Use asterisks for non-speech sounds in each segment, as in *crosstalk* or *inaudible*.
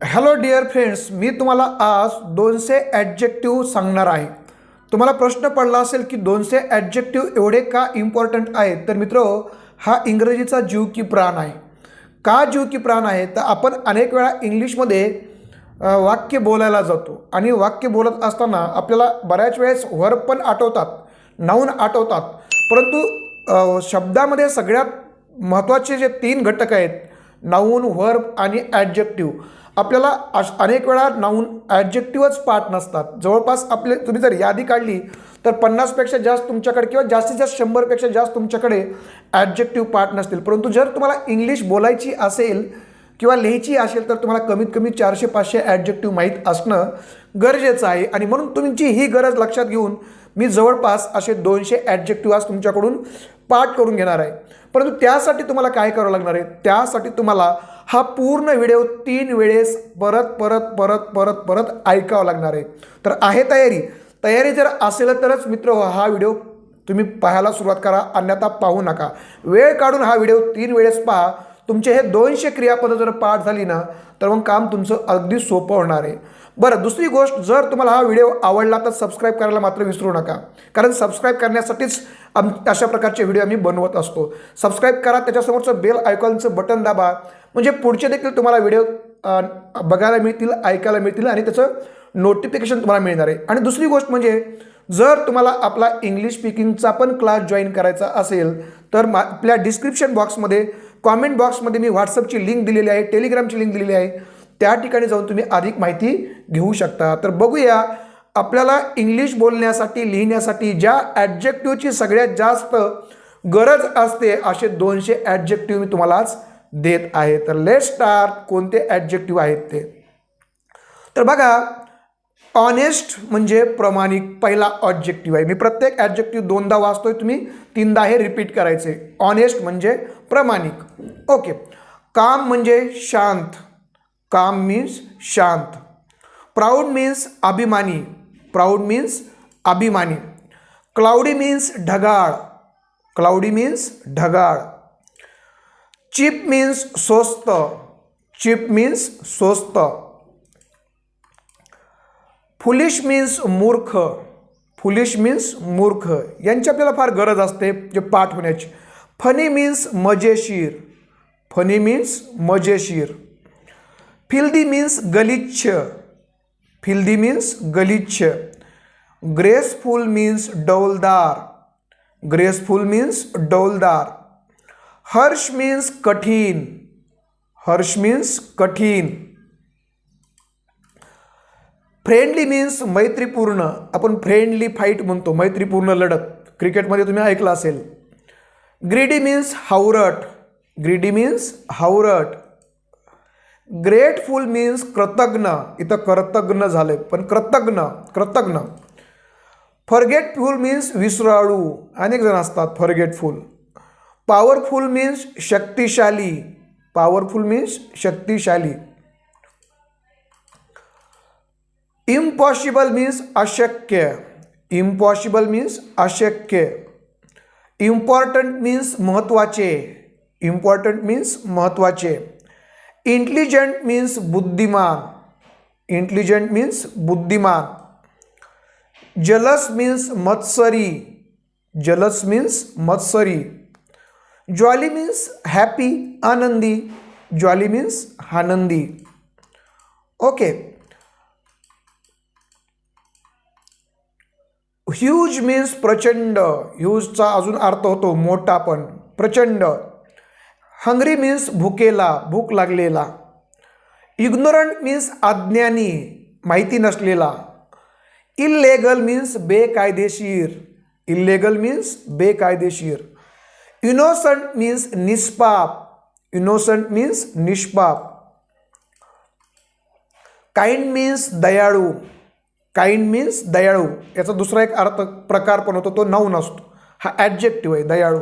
Hello dear friends मी तुम्हाला आज दोनशे ॲडजेक्टिव्ह सांगणार आहे. तुम्हाला प्रश्न पडला असेल की दोनशे ॲडजेक्टिव्ह एवढे का इम्पॉर्टंट आहेत? तर मित्र हा इंग्रजीचा जीव की प्राण आहे. का जीव की प्राण आहे? तर आपण अनेक वेळा इंग्लिशमध्ये वाक्य बोलायला जातो. आणि वाक्य बोलत असताना आपल्याला बऱ्याच वेळेस वर पण आठवतात नाऊन आठवतात. परंतु शब्दामध्ये सगळ्यात महत्त्वाचे जे तीन घटक आहेत नाऊन व्हर्ब आणि ॲडजेक्टिव्ह आपल्याला अश अनेक वेळा नाऊन ॲडजेक्टिव्हच पाठ नसतात. जवळपास आपले तुम्ही जर यादी काढली तर पन्नासपेक्षा जास्त तुमच्याकडे किंवा जास्तीत जास्त शंभरपेक्षा जास्त तुमच्याकडे ॲडजेक्टिव्ह पार्ट नसतील. परंतु जर तुम्हाला इंग्लिश बोलायची असेल किंवा लिहायची असेल तर तुम्हाला कमीत कमी चारशे पाचशे ॲडजेक्टिव्ह माहीत असणं गरजेचं आहे. आणि म्हणून तुमची ही गरज लक्षात घेऊन मी जवळपास असे दोनशे ॲडजेक्टिव्ह आज तुमच्याकडून पाठ करून घेणार आहे. परंतु त्यासाठी तुम्हाला काय करावं लागणार आहे? त्यासाठी तुम्हाला हा पूर्ण व्हिडिओ तीन वेळेस परत परत परत परत परत ऐकावं लागणार आहे. तर आहे तयारी. तयारी जर असेल तरच मित्र हा व्हिडिओ तुम्ही पाहायला सुरुवात करा. अन्यथा पाहू नका. वेळ काढून हा व्हिडिओ तीन वेळेस पहा. तुमचे हे दोनशे क्रियापदं जर पाठ झाली ना तर मग काम तुमचं अगदी सोपं होणार आहे. बरं दुसरी गोष्ट जर तुम्हाला हा व्हिडिओ आवडला तर सबस्क्राईब करायला मात्र विसरू नका. कारण सबस्क्राईब करण्यासाठीच आम अशा प्रकारचे व्हिडिओ आम्ही बनवत असतो. सबस्क्राईब करा त्याच्यासमोरचं बेल आयकॉनचं बटन दाबा. म्हणजे पुढचे देखील तुम्हाला व्हिडिओ बघायला मिळतील ऐकायला मिळतील आणि त्याचं नोटिफिकेशन तुम्हाला मिळणार आहे. आणि दुसरी गोष्ट म्हणजे जर तुम्हाला आपला इंग्लिश स्पीकिंगचा पण क्लास जॉईन करायचा असेल तर मा आपल्या डिस्क्रिप्शन बॉक्समध्ये कॉमेंट बॉक्समध्ये मी व्हॉट्सअपची लिंक दिलेली आहे टेलिग्रामची लिंक दिलेली आहे. त्या ठिकाणी जाऊन तुम्ही अधिक माहिती घेऊ शकता. तर बघूया आपल्याला इंग्लिश बोलण्यासाठी लिहिण्यासाठी ज्या ॲडजेक्टिव्हची सगळ्यात जास्त गरज असते असे दोनशे ॲडजेक्टिव्ह मी तुम्हाला आज देत आहे. तर लेट स्टार्ट कोणते ॲडजेक्टिव्ह आहेत ते. तर बघा ऑनेस्ट म्हणजे प्रामाणिक पहिला ऑब्जेक्टिव्ह आहे. मी प्रत्येक ॲडजेक्टिव्ह दोनदा वाचतोय तुम्ही तीनदा हे रिपीट करायचे. ऑनेस्ट म्हणजे प्रामाणिक. ओके काम म्हणजे शांत. काम मीन्स शांत. प्राऊड मीन्स अभिमानी. प्राऊड मीन्स अभिमानी. क्लाउडी मीन्स ढगाळ. क्लाउडी मीन्स ढगाळ. चिप मीन्स स्वस्त. चिप मीन्स स्वस्त. फुलिश मीन्स मूर्ख. फुलिश मीन्स मूर्ख. यांची आपल्याला फार गरज असते जे पाठ होण्याची. फनी मीन्स मजेशीर. फनी मीन्स मजेशीर. फिल्दी मीन्स गलिच्छ. फिल्दी मीन्स गलिच्छ. ग्रेसफुल मीन्स डौलदार. ग्रेसफुल मीन्स डौलदार. हर्ष मीन्स कठीण. हर्ष मीन्स कठीण. फ्रेंडली मीन्स मैत्रीपूर्ण. आपण फ्रेंडली फाईट म्हणतो. मैत्रीपूर्ण लढत. क्रिकेटमध्ये तुम्ही ऐकलं असेल. ग्रीडी मीन्स हावरट ग्रीडी मीन्स हावरट ग्रेटफुल मीन्स कृतज्ञ. इथं कर्तज्ञ झालं पण कृतज्ञ कृतज्ञ. फॉरगेटफुल मीन्स विसराळू. अनेक जण असतात फॉरगेटफुल पॉवरफुल मीन्स शक्तिशाली. पॉवरफुल मीन्स शक्तिशाली. इम्पॉसिबल मीन्स अशक्य. इम्पॉसिबल मीन्स अशक्य. इम्पॉर्टंट मीन्स महत्त्वाचे इम्पॉर्टंट मीन्स महत्त्वाचे इंटेलिजंट मीन्स बुद्धिमान. इंटेलिजंट मीन्स बुद्धिमान. जलस मीन्स मत्सरी. जलस मीन्स मत्सरी. ज्वाली मीन्स हॅपी आनंदी. ज्वाली मीन्स आनंदी. ओके ह्यूज मीन्स प्रचंड. ह्यूजचा अजून अर्थ होतो मोठा पण. प्रचंड. हंगरी मीन्स भुकेला भूक लागलेला. इग्नोरंट मीन्स अज्ञानी माहिती नसलेला. इल्लेगल मीन्स बेकायदेशीर. इल्लेगल मीन्स बेकायदेशीर. इनोसंट मीन्स निष्पाप. इनोसंट मीन्स निष्पाप. काइंड मीन्स दयाळू. काइंड मीन्स दयाळू. याचा दुसरा एक अर्थ प्रकार पण होतो तो नाऊन असतो. हा ॲडजेक्टिव्ह आहे दयाळू.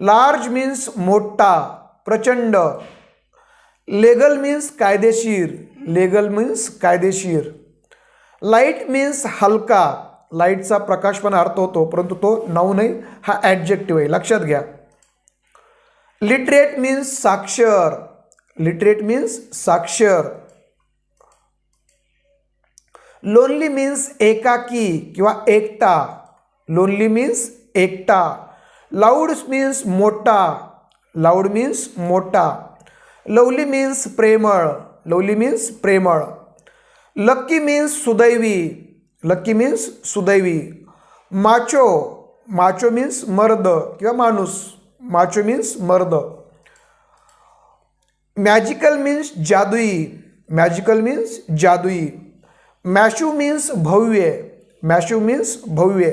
लार्ज मीन्स मोठा प्रचंड. लेगल मीन्स कायदेशीर. लेगल मीन्स कायदेशीर. लाइट मीन्स हलका. लाईटचा प्रकाश पण अर्थ होतो परंतु तो नाऊन नाही हा ॲडजेक्टिव्ह आहे. लक्षात घ्या. लिटरेट मीन्स साक्षर. लिटरेट मीन्स साक्षर. लोनली मीन्स एकाकी किंवा एकटा लोनली मीन्स एकटा लाऊड मीन्स मोठा. लाऊड मीन्स मोठा. लवली मीन्स प्रेमळ. लवली मीन्स प्रेमळ. लक्की मीन्स सुदैवी. लक्की मीन्स सुदैवी. माचो. माचो मीन्स मर्द किंवा माणूस. माचो मीन्स मर्द. मॅजिकल मीन्स जादुई. मॅजिकल मीन्स जादुई. मॅशू मीन्स भव्य मॅशू मीन्स भव्य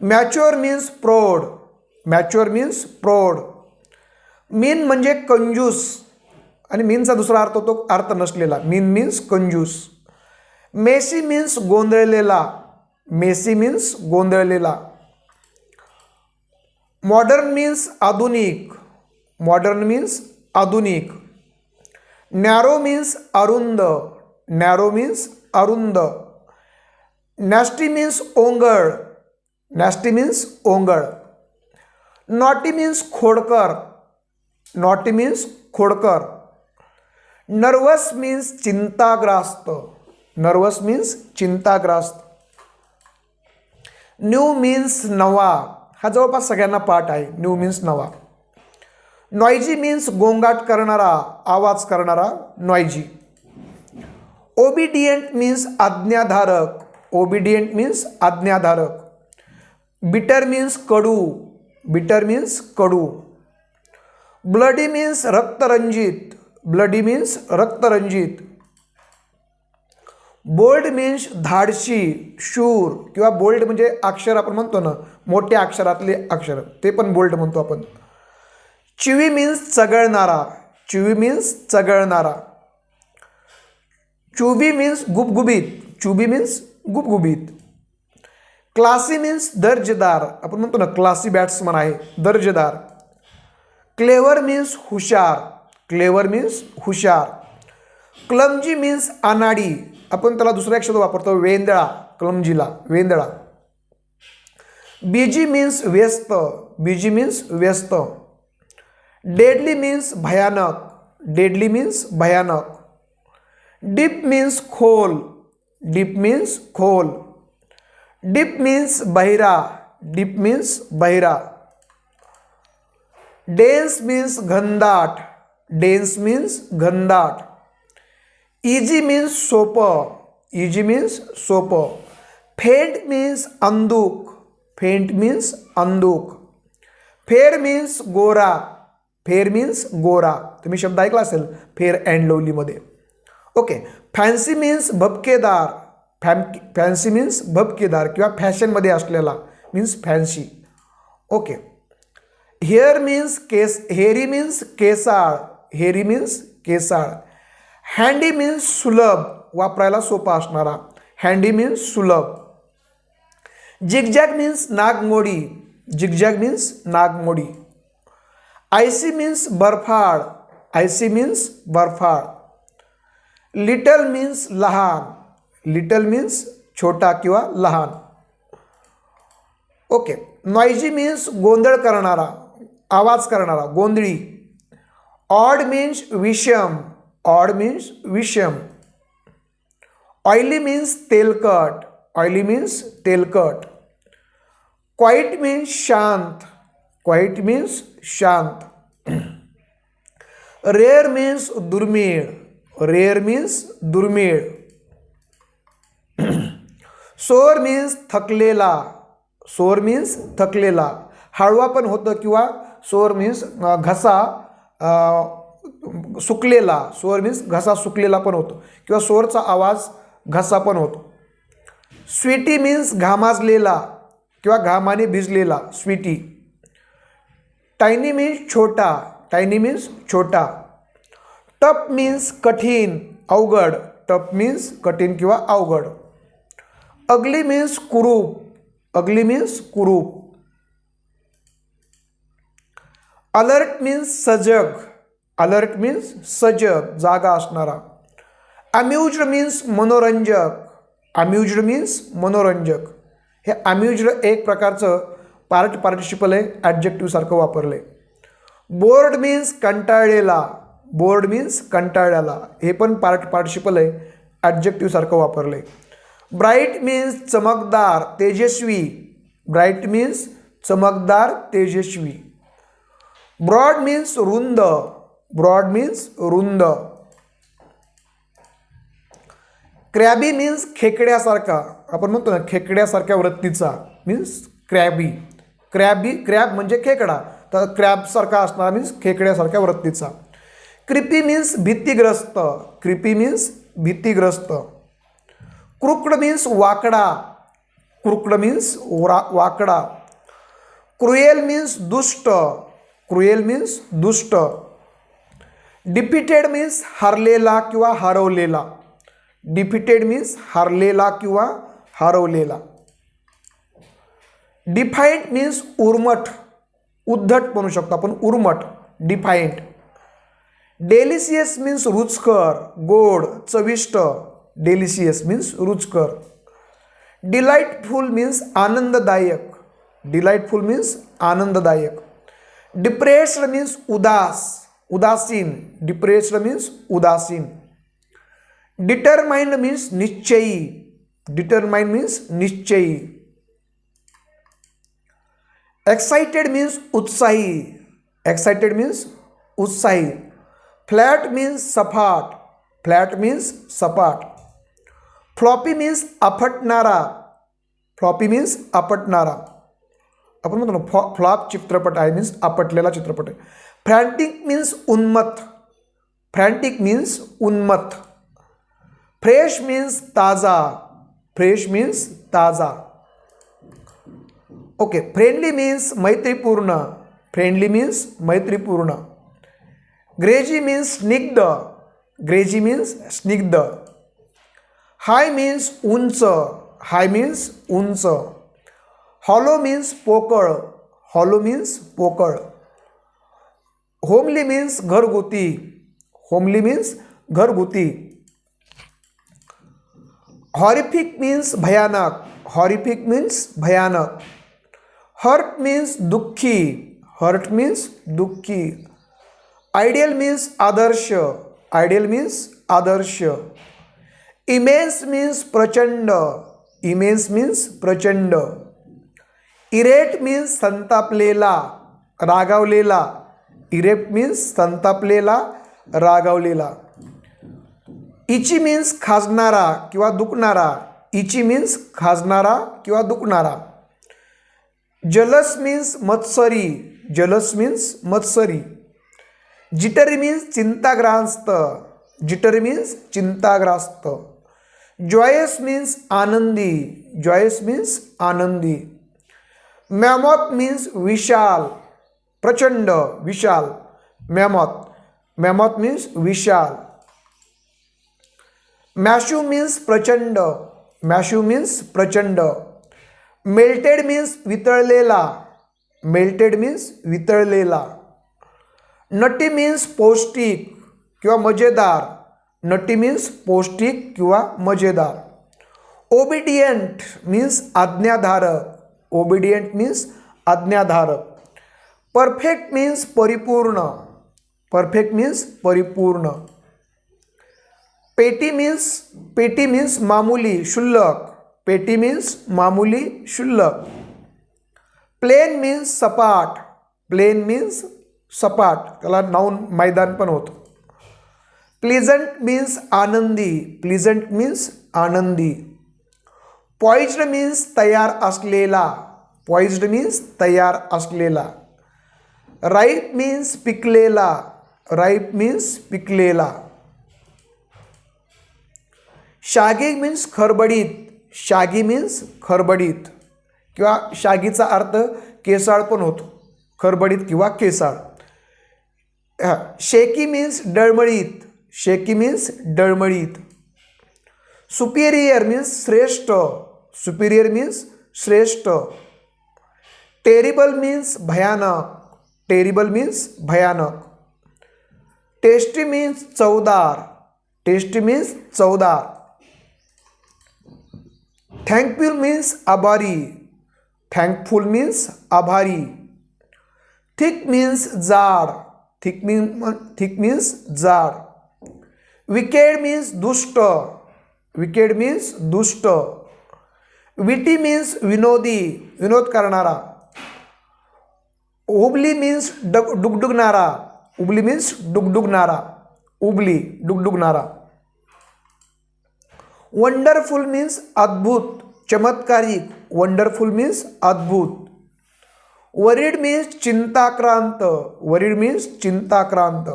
मॅच्युअर मीन्स प्रौढ मॅच्युअर मीन्स प्रौढ मीन म्हणजे कंजूस. आणि मीनचा दुसरा अर्थ होतो अर्थ नसलेला. मीन मीन्स कंजूस. मेसी मीन्स गोंधळलेला. मेसी मीन्स गोंधळलेला. मॉडर्न मीन्स आधुनिक. मॉडर्न मीन्स आधुनिक. नॅरो मीन्स अरुंद. नॅरो मीन्स अरुंद नॅस्टी मीन्स ओंगळ नॅस्टी मीन्स ओंगळ नॉटी मीन्स खोडकर नॉटी मीन्स खोडकर नर्वस मीन्स चिंताग्रास्त नर्वस मीन्स चिंताग्रास्त न्यू मीन्स नवा हा जवळपास सगळ्यांना पाठ आहे. न्यू मीन्स नवा नॉयजी मीन्स गोंगाट करणारा आवाज करणारा नॉयजी ओबिडियंट मीन्स आज्ञाधारक. ओबिडियंट मीन्स आज्ञाधारक. बिटर मीन्स कडू. बिटर मीन्स कडू. ब्लडी मीन्स रक्तरंजित. ब्लडी मीन्स रक्तरंजित. बोल्ड मीन्स धाडशी शूर किंवा बोल्ड म्हणजे अक्षर आपण म्हणतो ना मोठ्या अक्षरातले अक्षर. ते पण बोल्ड म्हणतो आपण. चिवी मीन्स चगळणारा. चिवी मीन्स चगळणारा. चुबी मीन्स गुबगुबीत. चुबी मीन्स गुबगुबीत. क्लासी मीन्स दर्जेदार. आपण म्हणतो ना क्लासी बॅट्समन आहे दर्जेदार. क्लेवर मीन्स हुशार. क्लेवर मीन्स हुशार. क्लमजी मीन्स अनाडी आपण त्याला दुसरा एक शब्द वापरतो वेंदळा. क्लमजीला वेंदळा. बीजी मीन्स व्यस्त. बीजी मीन्स व्यस्त. डेडली मीन्स भयानक. डेडली मीन्स भयानक. डीप मीन्स खोल डीप मीन्स खोल डीप मीन्स बहिरा डीप मीन्स बहिरा डेन्स मीन्स घनदाट डेन्स मीन्स घनदाट इजी मीन्स सोपं इजी मीन्स सोपं फेंट मीन्स अंदूक फेंट मीन्स अंदूक फेर मीन्स गोरा फेर मीन्स गोरा तुम्ही शब्द ऐकला असेल फेर अँड लवलीमध्ये ओके फॅन्सी मीन्स भपकेदार. फॅम फॅन्सी मीन्स भपकेदार किंवा फॅशनमध्ये असलेला means fancy. Okay hair means केस हेरी मीन्स केसाळ हेरी मीन्स केसाळ. हँडी मीन्स सुलभ वापरायला सोपा असणारा. हँडी मीन्स सुलभ. जिगजॅग मीन्स नागमोडी जिगजॅग मीन्स नागमोडी. आयसी मीन्स बर्फाळ आयसी मीन्स बर्फाळ. लिटल मीन्स लहान लिटल मीन्स छोटा किंवा लहान. ओके नॉयजी मीन्स गोंधळ करणारा, आवाज़ करणारा, गोंधळी. ऑड मीन्स विषम. ऑड मीन्स विषम. ऑइली मीन्स तेलकट. ऑइली मीन्स तेलकट. क्वाईट मीन्स शांत. क्वाईट मीन्स शांत. *clears throat* रेअर मीन्स दुर्मिळ. रेअर मीन्स दुर्मिळ. सोर मीन्स थकलेला. सोर मीन्स थकलेला. हळवा पण होतं किंवा सोर मीन्स घसा सुकलेला. सोर मीन्स घसा सुकलेला पण होतो किंवा सोरचा आवाज घसा पण होतो. स्वीटी मीन्स घामाजलेला किंवा घामाने भिजलेला. स्वीटी. टायनी मीन्स छोटा. टायनी मीन्स छोटा. टप मीन्स कठीण अवघड. टप मीन्स कठीण किंवा अवघड. अगली मीन्स कुरूप. अगली मीन्स कुरूप. अलर्ट मीन्स सजग. अलर्ट मीन्स सजग जागा असणारा. अम्युज्ड मीन्स मनोरंजक. अम्युज्ड मीन्स मनोरंजक. हे अम्युज्ड एक प्रकारचं पार्ट पार्टिसिपल आहे ॲडजेक्टिव्हसारखं वापरले बोर्ड मीन्स कंटाळलेला. बोर्ड मीन्स कंटाळ्याला हे पण पार्ट पार्टिसिपल आहे. ॲडजेक्टिव्हसारखं वापरलं आहे ब्राईट मीन्स चमकदार तेजस्वी. ब्राईट मीन्स चमकदार तेजस्वी. ब्रॉड मीन्स रुंद. ब्रॉड मीन्स रुंद. क्रॅबी मीन्स खेकड्यासारखा. आपण म्हणतो ना खेकड्यासारख्या वृत्तीचा. मीन्स क्रॅबी क्रॅबी क्रॅब म्हणजे खेकडा. तर क्रॅबसारखा असणारा मीन्स खेकड्यासारख्या वृत्तीचा. क्रिपी मीन्स भीतीग्रस्त. क्रिपी मीन्स भीतीग्रस्त. क्रुकड मीन्स वाकडा. क्रुकड मीन्स वा वाकडा. क्रुएल मीन्स दुष्ट. क्रुएल मीन्स दुष्ट. डिफिटेड मीन्स हरलेला किंवा हरवलेला. डिफिटेड मीन्स हारलेला किंवा हरवलेला. डिफाईंट मीन्स उर्मट. उद्धट म्हणू शकतो आपण उर्मट. डिफाईंट डेलिसियस मीन्स रुचकर गोड चविष्ट. डेलिसियस मीन्स रुचकर. डिलाइटफुल मीन्स आनंददायक. डिलाइटफुल मीन्स आनंददायक. डिप्रेस्ड मीन्स उदास उदासीन. डिप्रेस्ड मीन्स उदासीन. डिटरमाइंड मीन्स निश्चयी. डिटरमाइंड मीन्स निश्चयी. एक्साइटेड मीन्स उत्साही. एक्साइटेड मीन्स उत्साही. फ्लॅट मीन्स सपाट. फ्लॅट मीन्स सपाट. फ्लॉपी मीन्स आपटणारा. फ्लॉपी मीन्स आपटणारा. आपण म्हणतो ना फ्लॉ फ्लॉप चित्रपट आहे मीन्स आपटलेला चित्रपट आहे. फ्रँटिक मीन्स उन्मत फ्रँटिक मीन्स उन्मत फ्रेश मीन्स ताजा. फ्रेश मीन्स ताजा. ओके फ्रेंडली मीन्स मैत्रीपूर्ण. फ्रेंडली मीन्स मैत्रीपूर्ण. ग्रेजी मीन्स स्निग्ध. ग्रेजी मीन्स स्निग्ध. हाय मीन्स उंच. हाय मीन्स उंच. हॉलो मीन्स पोकळ. हॉलो मीन्स पोकळ. होमली मीन्स घरगुती. होमली मीन्स घरगुती. हॉरिफिक मीन्स भयानक. हॉरिफिक मीन्स भयानक. हर्ट मीन्स दुःखी. हर्ट मीन्स दुःखी. आयडियल मीन्स आदर्श. आयडियल मीन्स आदर्श. इमेन्स मीन्स प्रचंड. इमेन्स मीन्स प्रचंड. इरेट मीन्स संतापलेला रागावलेला. इरेट मीन्स संतापलेला रागावलेला. इची मीन्स खाजणारा किंवा दुखणारा. इची मीन्स खाजणारा किंवा दुखणारा. जलस मीन्स मत्सरी. जलस मीन्स मत्सरी. जिटरी मीन्स चिंताग्रास्त. जिटरी मीन्स चिंताग्रास्त. जॉयस मीन्स आनंदी. जॉयस मीन्स आनंदी. मॅमॉथ मीन्स विशाल. प्रचंड विशाल. मॅमॉथ मॅमॉथ मीन्स विशाल. मॅशू मीन्स प्रचंड. मॅशू मीन्स प्रचंड. मेल्टेड मीन्स वितळलेला. मेल्टेड मीन्स वितळलेला. नटी मीन्स पौष्टिक किंवा मज़ेदार. नटी मीन्स पौष्टिक किंवा मज़ेदार. ओबिडियंट मीन्स आज्ञाधारक. ओबिडियंट मीन्स आज्ञाधारक. परफेक्ट मीन्स परिपूर्ण. परफेक्ट मीन्स परिपूर्ण. पेटी मीन्स पेटी मीन्स मामुली, शुल्लक. पेटी मीन्स मामुली, शुल्लक. प्लेन मीन्स सपाट. प्लेन मीन्स सपाट त्याला नाऊन मैदान पण होतं. प्लिझंट मीन्स आनंदी. प्लिझंट मीन्स आनंदी. पॉइज्ड मीन्स तयार असलेला. पॉइज्ड मीन्स तयार असलेला. राईप मीन्स पिकलेला. राईप मीन्स पिकलेला. शागी मीन्स खरबडीत. शागी मीन्स खरबडीत. किंवा शागीचा अर्थ केसाळ पण होतो. खरबडीत किंवा केसाळ. शेकी मीन्स डळमळीत. शेकी मीन्स डळमळीत. सुपिरियर मीन्स श्रेष्ठ. सुपिरियर मीन्स श्रेष्ठ. टेरिबल मीन्स भयानक. टेरिबल मीन्स भयानक. टेस्टी मीन्स चवदार. टेस्टी मीन्स चवदार. थँकफुल मीन्स आभारी. थँकफुल मीन्स आभारी. थिक मीन्स जाड. थिक मीन थिक मीन्स जाड विकेड मीन्स दुष्ट विकेड मीन्स दुष्ट विटी मीन्स विनोदी विनोद करणारा उबली मीन्स डग डुगडुगणारा उबली मीन्स डुगडुगणारा उबली डुगडुगणारा वंडरफुल मीन्स अद्भुत चमत्कारिक वंडरफुल मीन्स अद्भुत वरीड मीन्स चिंताक्रांत. वरीड मीन्स चिंताक्रांत.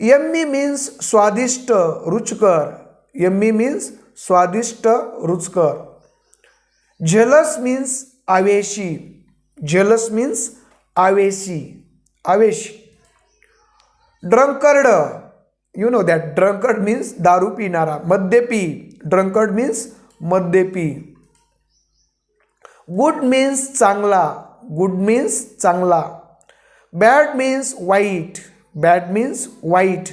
यम्मी मीन्स स्वादिष्ट रुचकर. यम्मी मीन्स स्वादिष्ट रुचकर. झेलस मीन्स आवेशी. झेलस मीन्स आवेशी. आवेशी. Drunkard you know that drunkard means दारू पिणारा. मद्यपी. ड्रंकर्ड मीन्स मद्यपी. गुड मीन्स चांगला. गुड मीन्स चांगला बॅड मीन्स वाईट बॅड मीन्स वाईट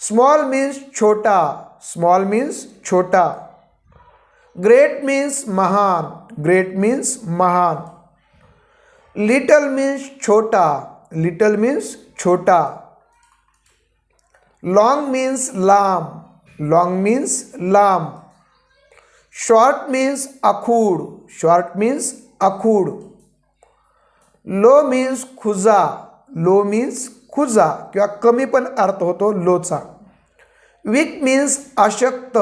स्मॉल मीन्स छोटा स्मॉल मीन्स छोटा ग्रेट मीन्स महान ग्रेट मीन्स महान लिटल मीन्स छोटा लिटल मीन्स छोटा लॉंग मीन्स लांब लॉंग मीन्स लांब शॉर्ट मीन्स आखूड शॉर्ट मीन्स आखूड लो मीन्स खुजा. लो मीन्स खुजा किंवा कमी पण अर्थ होतो लोचा. वीक मीन्स अशक्त.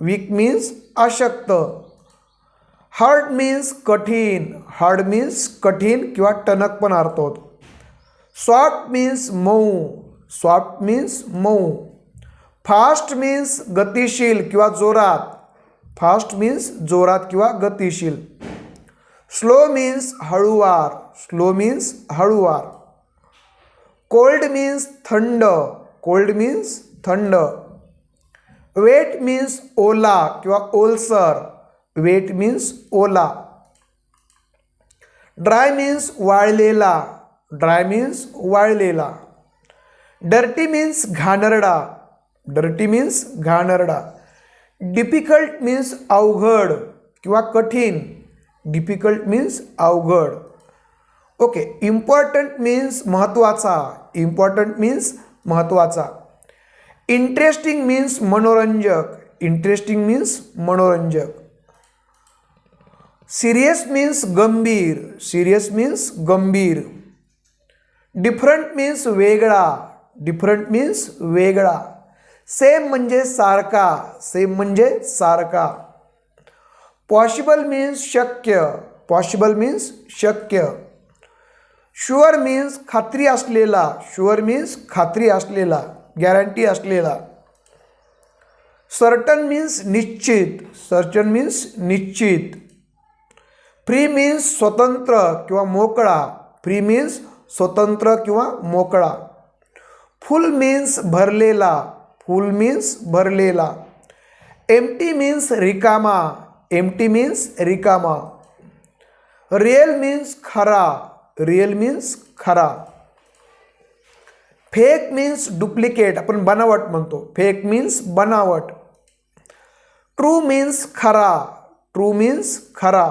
वीक मीन्स अशक्त. हार्ड मीन्स कठीण. हार्ड मीन्स कठीण किंवा टणक पण अर्थ होतो. सॉफ्ट मीन्स मऊ. सॉफ्ट मीन्स मऊ. फास्ट मीन्स गतिशील किंवा जोरात. फास्ट मीन्स जोरात किंवा गतिशील. स्लो मीन्स हळुवार. स्लो मीन्स हळुवार. कोल्ड मीन्स थंड कोल्ड मीन्स थंड. वेट मीन्स ओला किंवा ओलसर वेट मीन्स ओला. ड्राय मीन्स वाळलेला ड्राय मीन्स वाळलेला. डर्टी मीन्स घाणरडा डर्टी मीन्स घाणरडा. डिफिकल्ट मीन्स अवघड किंवा कठीण डिफिकल्ट मीन्स अवघड. ओके इम्पॉर्टंट मीन्स महत्त्वाचा इम्पॉर्टंट मीन्स महत्त्वाचा इंटरेस्टिंग मीन्स मनोरंजक. इंटरेस्टिंग मीन्स मनोरंजक. सिरियस मीन्स गंभीर. सिरियस मीन्स गंभीर. डिफरंट मीन्स वेगळा. डिफरंट मीन्स वेगळा. सेम म्हणजे सारखा. सेम म्हणजे सारखा. पॉसिबल मीन्स शक्य. पॉसिबल मीन्स शक्य. शुअर मीन्स खात्री असलेला शुअर मीन्स खात्री असलेला गॅरंटी असलेला सर्टन मीन्स निश्चित सर्टन मीन्स निश्चित फ्री मीन्स स्वतंत्र किंवा मोकळा फ्री मीन्स स्वतंत्र किंवा मोकळा फुल मीन्स भरलेला फुल मीन्स भरलेला एमटी मीन्स रिकामा एमटी मीन्स रिकामा रिअल मीन्स खरा रिअल मीन्स खरा. फेक मीन्स डुप्लिकेट आपण बनावट म्हणतो. फेक मीन्स बनावट. ट्रू मीन्स खरा. ट्रू मीन्स खरा.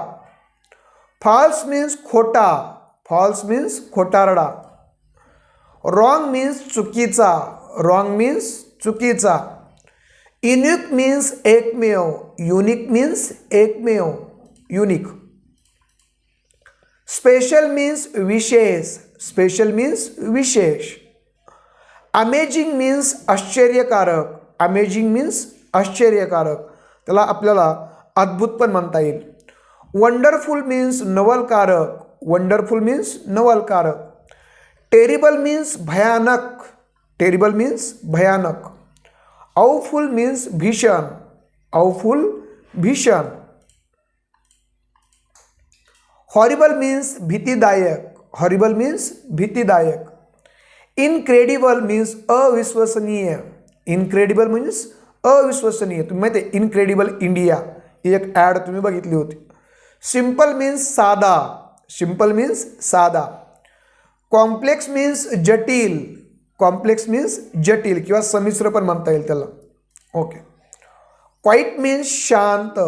फॉल्स मीन्स खोटा. फॉल्स मीन्स खोटारडा. रॉंग मीन्स चुकीचा. रॉंग मीन्स चुकीचा. युनिक मीन्स एकमेव. युनिक मीन्स एकमेव. युनिक स्पेशल मीन्स विशेष स्पेशल मीन्स विशेष अमेजिंग मीन्स आश्चर्यकारक. अमेजिंग मीन्स आश्चर्यकारक. त्याला आपल्याला अद्भुत पण म्हणता येईल. वंडरफुल मीन्स नवलकारक. वंडरफुल मीन्स नवलकारक. टेरिबल मीन्स भयानक. टेरिबल मीन्स भयानक. अवफुल मीन्स भीषण. अवफुल भीषण. हॉरिबल मीन्स भीतिदायक हॉरिबल मीन्स भीतिदायक इनक्रेडिबल मीन्स अविश्वसनीय. इनक्रेडिबल मीन्स अविश्वसनीय. तुम्ही माहिती आहे इनक्रेडिबल इंडिया एक ॲड तुम्ही बघितली होती. सिम्पल मीन्स साधा सिम्पल मीन्स साधा कॉम्प्लेक्स मीन्स जटिल. कॉम्प्लेक्स मीन्स जटिल किंवा संमिश्र त्याला. ओके क्वाईट मीन्स शांत.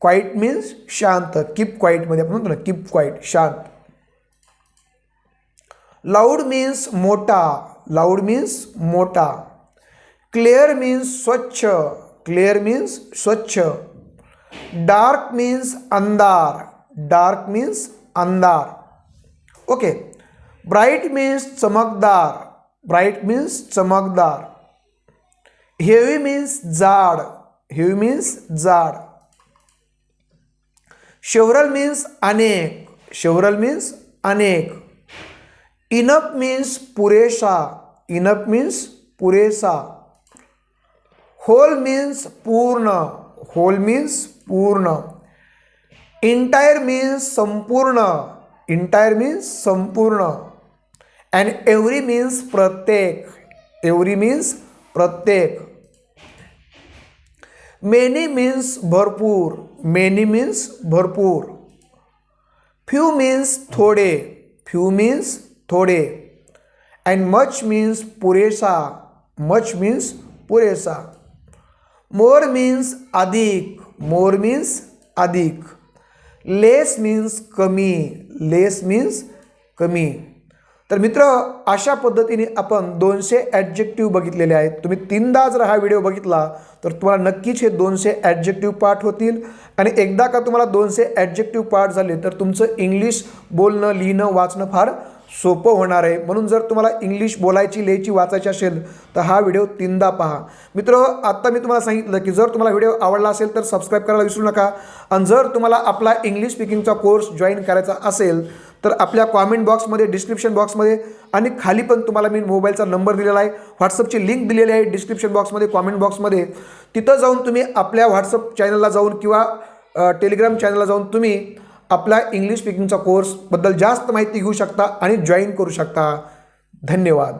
क्वाईट मीन्स शांत. कीप क्वाईटमध्ये आपण म्हणतो ना कीप क्वाईट शांत. लाऊड मीन्स मोठा. लाऊड मीन्स मोठा. क्लिअर मीन्स स्वच्छ. क्लिअर मीन्स स्वच्छ. डार्क मीन्स अंधार. डार्क मीन्स अंधार. ओके ब्राईट मीन्स चमकदार. ब्राईट मीन्स चमकदार. हेवी मीन्स जाड. हेवी मीन्स जाड. शेवरल मीन्स अनेक. शेवरल मीन्स अनेक. इनप मीन्स पुरेसा. इनप मीन्स पुरेसा. होल मीन्स पूर्ण. होल मीन्स पूर्ण. इंटायर मीन्स संपूर्ण. इंटायर मीन्स संपूर्ण. अँड एव्हरी मीन्स प्रत्येक. एव्हरी मीन्स प्रत्येक. मेनी मीन्स भरपूर. मेनी मीन्स भरपूर. फ्यू मीन्स थोडे. फ्यू मीन्स थोडे. अँड मच मीन्स पुरेसा. मच मीन्स पुरेसा. मोर मीन्स अधिक. मोर मीन्स अधिक. लेस मीन्स कमी. लेस मीन्स कमी. तर मित्र अशा पद्धतीने आपण दोनशे ॲडजेक्टिव्ह बघितलेले आहेत. तुम्ही तीनदा जर हा व्हिडिओ बघितला तर तुम्हाला नक्कीच हे दोनशे ॲडजेक्टिव्ह पाठ होतील. आणि एकदा का तुम्हाला दोनशे ॲडजेक्टिव्ह पाठ झाले तर तुमचं इंग्लिश बोलणं लिहिणं वाचणं फार सोपं होणार आहे. म्हणून जर तुम्हाला इंग्लिश बोलायची लिहायची वाचायची असेल तर हा व्हिडिओ तीनदा पहा. मित्र आत्ता मी तुम्हाला सांगितलं की जर तुम्हाला व्हिडिओ आवडला असेल तर सबस्क्राईब करायला विसरू नका. आणि जर तुम्हाला आपला इंग्लिश स्पीकिंगचा कोर्स जॉईन करायचा असेल तर आपल्या कॉमेंट बॉक्समध्ये डिस्क्रिप्शन बॉक्समध्ये आणि खाली पण तुम्हाला मी मोबाईलचा नंबर दिलेला आहे. व्हॉट्सअपची लिंक दिलेली आहे डिस्क्रिप्शन बॉक्समध्ये कॉमेंट बॉक्समध्ये तिथं जाऊन तुम्ही आपल्या व्हॉट्सअप चॅनलला जाऊन किंवा टेलिग्राम चॅनलला जाऊन तुम्ही आपल्या इंग्लिश स्पीकिंगचा कोर्सबद्दल जास्त माहिती घेऊ शकता आणि जॉईन करू शकता. धन्यवाद.